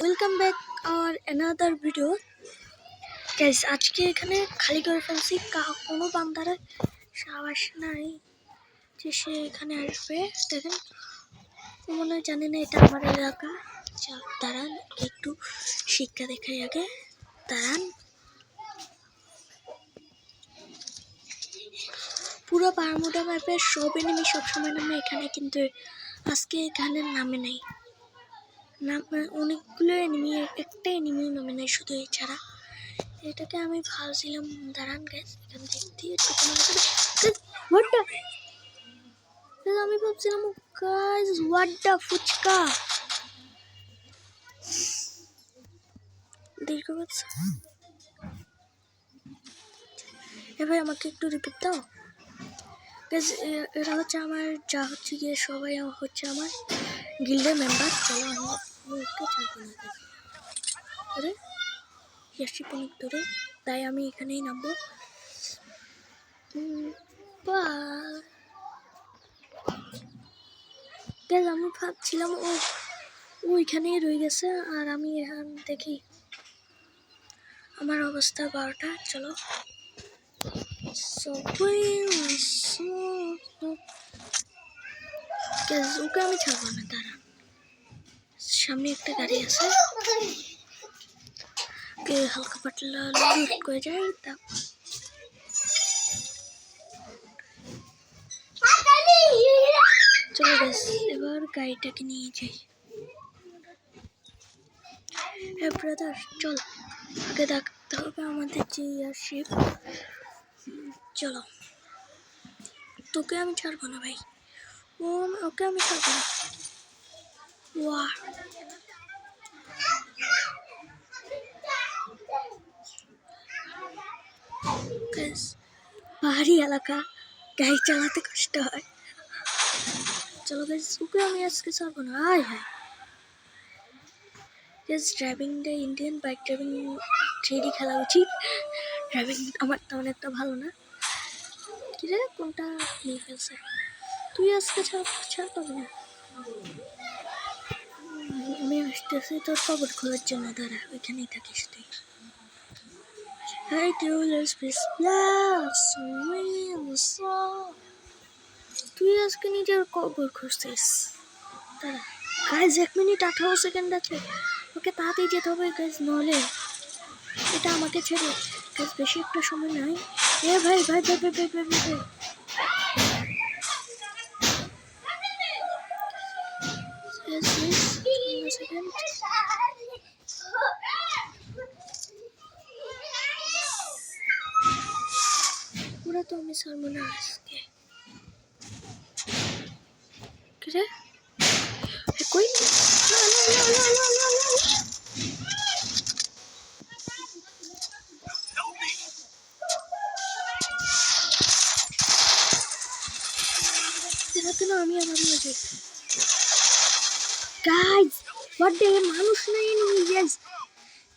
Welcome back আর another video guys আজকে এখানে খালি করে ফেলছি। কোনো বান্দারা সাবাস নাই যে সে এখানে আসবে। দেখেন মনে জানে না এটা আমার এলাকা। দাঁড়ান, একটু শিক্ষা দেখাই আগে। দাঁড়ান। পুরো বারমুডা ম্যাপের সব এনিমি সবসময় নামে, এখানে কিন্তু আজকে এখানে নামে নাই। নাম অনেকগুলো এনিমি একটা এনিমি নামে নাই শুধু এছাড়া এটাকে আমি ভাবছিলাম, দাঁড়ান গ্যাস এখান দেখতে একটু আমি ভাবছিলাম গাইস হোয়াটটা ফুচকা? দীর্ঘ এবার আমাকে একটু রিপিট দাও। এ- এরা হচ্ছে আমার, যা হচ্ছে গিয়ে সবাই হচ্ছে আমার। গিল্ডের মেম্বার চলো আমি একটু চাইব না। ধরে ইয়াসি পনিক ধরে তাই আমি এখানেই নামবো। বা। আমি ভাবছিলাম, ও ওইখানেই রয়ে গেছে, আর আমি এখন দেখি। আমার অবস্থা বারোটা, চলো। ওকে আমি ছাড়বো না, দাঁড়া। সামনে একটা গাড়ি আছে। হালকা পাতলা করে যাই তা চলো এবার গাড়িটাকে নিয়ে যাই। হ্যাঁ ব্রাদার চল। আগে দেখতে হবে আমাদের যে শিপ চলো। তোকে আমি ছাড়বো না ভাই। ও, ওকে আমি ছাড়বো না। Guys, পাহাড়ি এলাকা গাড়ি চালাতে কষ্ট হয়। চলো গাইজ ওকে আমি আজকে ছাড়বো না। আয় হায়। Guys ড্রাইভিংটা Indian bike driving three D খেলা উচিত। ড্রাইভিং আমার তেমন একটা ভালো না। কি রে কোনটা নিয়ে ফেলছে? তুই আজকে ছাড় ছাড় পাবি না। আমি আসতেছি তোর কবর খোলার জন্য দাঁড়া ওইখানেই থাকিস তুই। Hey, Dealers, please bless তুই আজকে নিজের কবর খুঁজছিস। দাঁড়া গাইজ এক মিনিট আঠারো সেকেন্ড আছে। ওকে তাড়াতাড়ি যেতে হবে গাইজ নলে। এটা আমাকে ছেড়ে গাইজ বেশি একটা সময় নাই। এ ভাই ভাই ভাই ভাই ভাই ভাই ভাই। ভাই पूरा तो हमें सर मना कोई? तो नाम হোয়াট ডে মানুষ নাই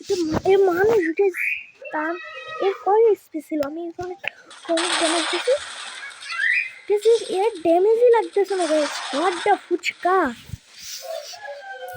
এটা এ মানুষ গাইজ তার এর কয় স্পেশাল আমি এখানে অনেক ড্যামেজ দিছি। কিন্তু এর ড্যামেজই লাগতেছে না হোয়াট দ্য ফুচকা?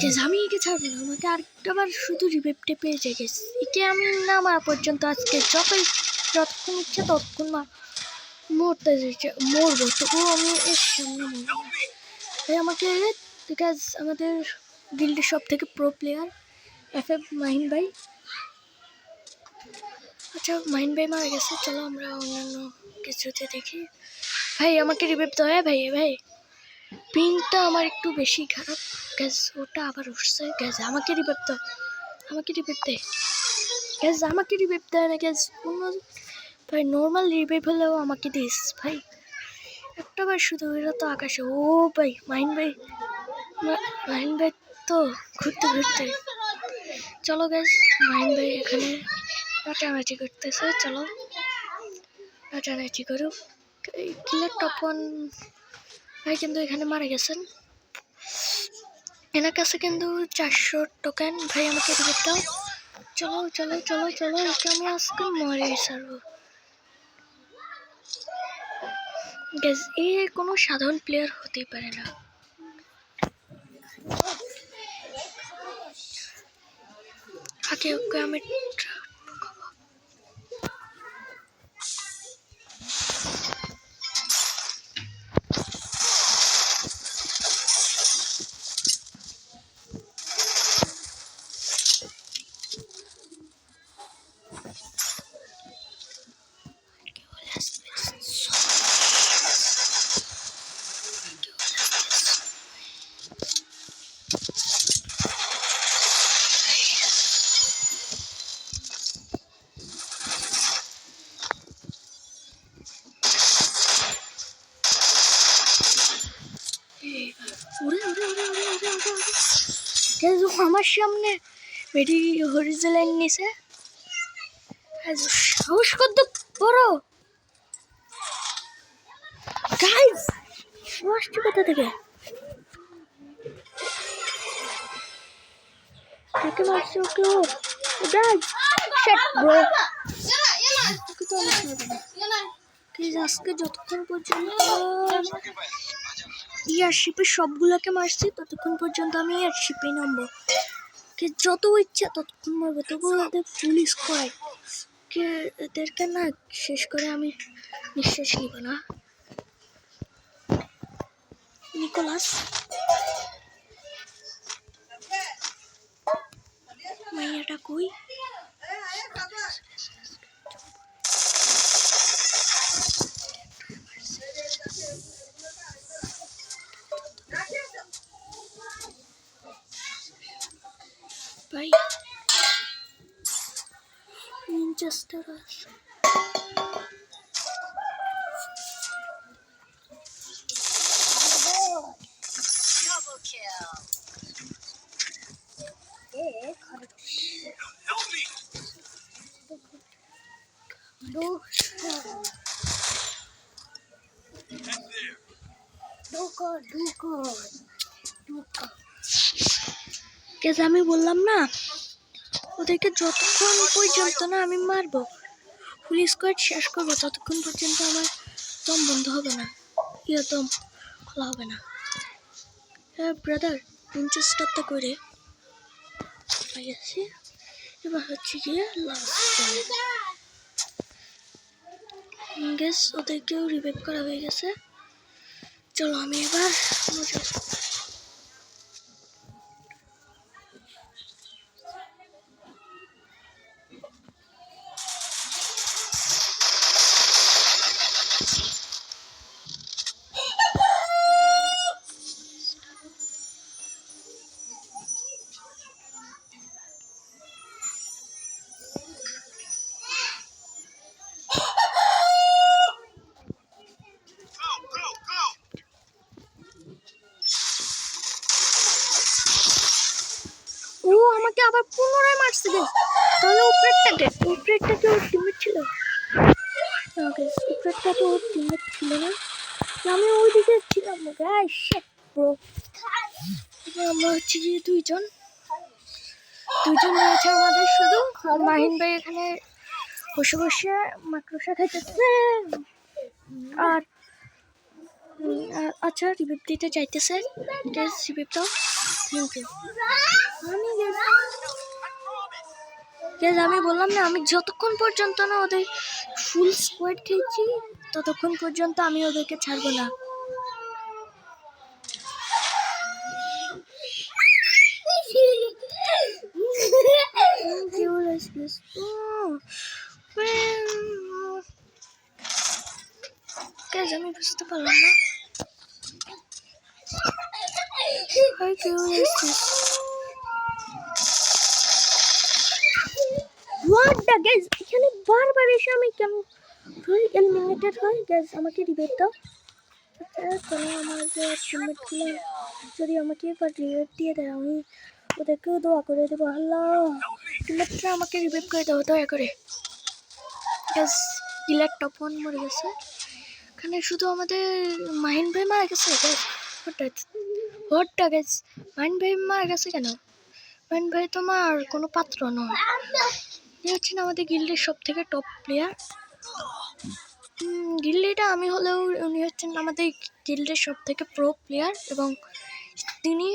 গাইজ আমি একে ছাড়বো না, আমাকে আরেকটাবার শুধু রিভেপটে পেয়ে যায় গেছে একে আমি না মারা পর্যন্ত আজকে যতই যতক্ষণ ইচ্ছে ততক্ষণ মা মরতে দিচ্ছে মরবো। তবুও আমি এর সামনে মরবো। আমাকে বিকজ আমাদের গিল্ডের সব থেকে pro player F F Mahin ভাই আচ্ছা মাহিন ভাই মারা গেছে, চলো আমরা অন্যান্য কিছুতে দেখি। ভাই, আমাকে রিভাইভ দেওয়া হয় ভাই ভাই। পিনটা আমার একটু বেশি খারাপ। গ্যাস ওটা আবার উঠছে। গ্যাস আমাকে রিভাইভ দাও। আমাকে রিভাইভ দে। গ্যাস আমাকে রিভাইভ দেয় না গ্যাস অন্য ভাই নর্মাল রিভাইভ হলেও আমাকে দিস, ভাই। একটা বার শুধু এরা তো আকাশে। ও ভাই মাহিন ভাই মাহিন ভাই তো ঘুরতে ঘুরতে। চলো গ্যাস মাইন ভাই এখানে নাচানাচি করতেছে, চলো। নাচানাচি করুক। কিলের টপ ভাই কিন্তু এখানে মারা গেছেন। এনার কাছে কিন্তু চারশো টোকেন ভাই, আমাকে টিকিট দাও। চলো চলো চলো চলো, একে আমি আজকে মরে ছাড়বো। গ্যাস এ কোনো সাধারণ প্লেয়ার হতেই পারে না। ওকে ওকে আমার সামনে বেটি হরিজেলের নিচে। আজ সাহস কত বড়। গাইস আসছে কোথা থেকে? কাকে মারছে ওকে ও গাইস শেট ব্রো আজকে যতক্ষণ পর্যন্ত এয়ারশিপে সবগুলোকে মারছি, ততক্ষণ পর্যন্ত আমি এয়ারশিপে নামবো। কে যত ইচ্ছা ততক্ষণ মারবো তবু ওদের পুলিশ কয় কে এদেরকে না শেষ করে আমি নিঃশ্বাস নিব না। নিকোলাস। মাইয়াটা কই? ঢুকো কেস আমি বললাম না ওদেরকে যতক্ষণ পর্যন্ত না আমি মারবো ফুল স্কোয়াড শেষ করব, ততক্ষণ পর্যন্ত আমার দম বন্ধ হবে না। ইয়ে দম খোলা হবে না। হ্যাঁ ব্রাদার উইনচেস্টারটা করে গেছি এবার হচ্ছে গিয়ে লাস্ট ওদেরকেও রিভাইভ করা হয়ে গেছে। চলো আমি এবার মজা ও আমাকে আবার পুনরায় মারছে গে তাহলে উপরেরটাকে উপরেরটা কি ওর ছিল। উপরেরটা তো ওর ছিল না। আমি ওই দিকে ছিলাম ব্রো আমরা হচ্ছে গিয়ে দুইজন। দুইজন রয়েছে আমাদের শুধু। আর মাহিন ভাই এখানে বসে বসে মাকড়সা খাইতেছে আর আচ্ছা রিভিপ দিতে চাইতেছে। রিভিপ দাও। থ্যাংক ইউ আমি গ্যাস আমি বললাম না, আমি যতক্ষণ পর্যন্ত না ওদের ফুল স্কোয়াড খেয়েছি, ততক্ষণ পর্যন্ত আমি ওদেরকে ছাড়বো না। আমি বুঝতে পারলাম না। Let's just- The এখানে বারবার এসে আমি কেমন এলিমিনেটেড হই গ্যাস আমাকে রিবেট দাও। আচ্ছা চলো আমার যে টিমমেটগুলো যদি আমাকে এবার রিবেট দিয়ে দেয় আমি ওদেরকেও দোয়া করে দেবো। আল্লাহ টিমমেটরা আমাকে রিবেট করে দাও দয়া করে। গ্যাস ডিলার টপ ওয়ান মরে গেছে। এখানে শুধু আমাদের মাহিন ভাই মারা গেছে গ্যাস হঠাৎ হঠাৎ গ্যাস মাহিন ভাই মারা গেছে কেন? মাহিন ভাই তোমার কোনো পাত্র নয়। ইনি হচ্ছেন আমাদের গিল্ডের সব থেকে টপ প্লেয়ার গিল্ডেটা আমি হলেও উনি হচ্ছেন আমাদের গিল্ডের সব থেকে প্রো প্লেয়ার এবং তিনি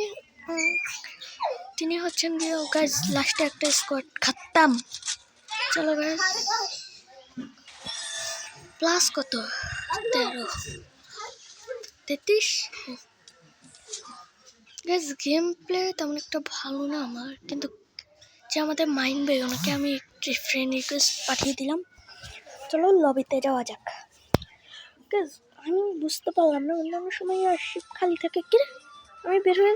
তিনি হচ্ছেন গিয়ে গাইজ লাস্টে একটা স্কোয়াড খাতাম চলো গাইজ প্লাস কত? তেরো। তেত্রিশ? গাইজ গেম প্লে তেমন একটা ভালো না আমার, কিন্তু যে আমাদের মাইন্ড বে ওনাকে আমি ফ্রেন্ড রিকোয়েস্ট পাঠিয়ে দিলাম। চলো লবিতে যাওয়া যাক। আমি বুঝতে পারলাম না, অন্যান্য সময় আর খালি থাকে কিরে আমি বের হয়ে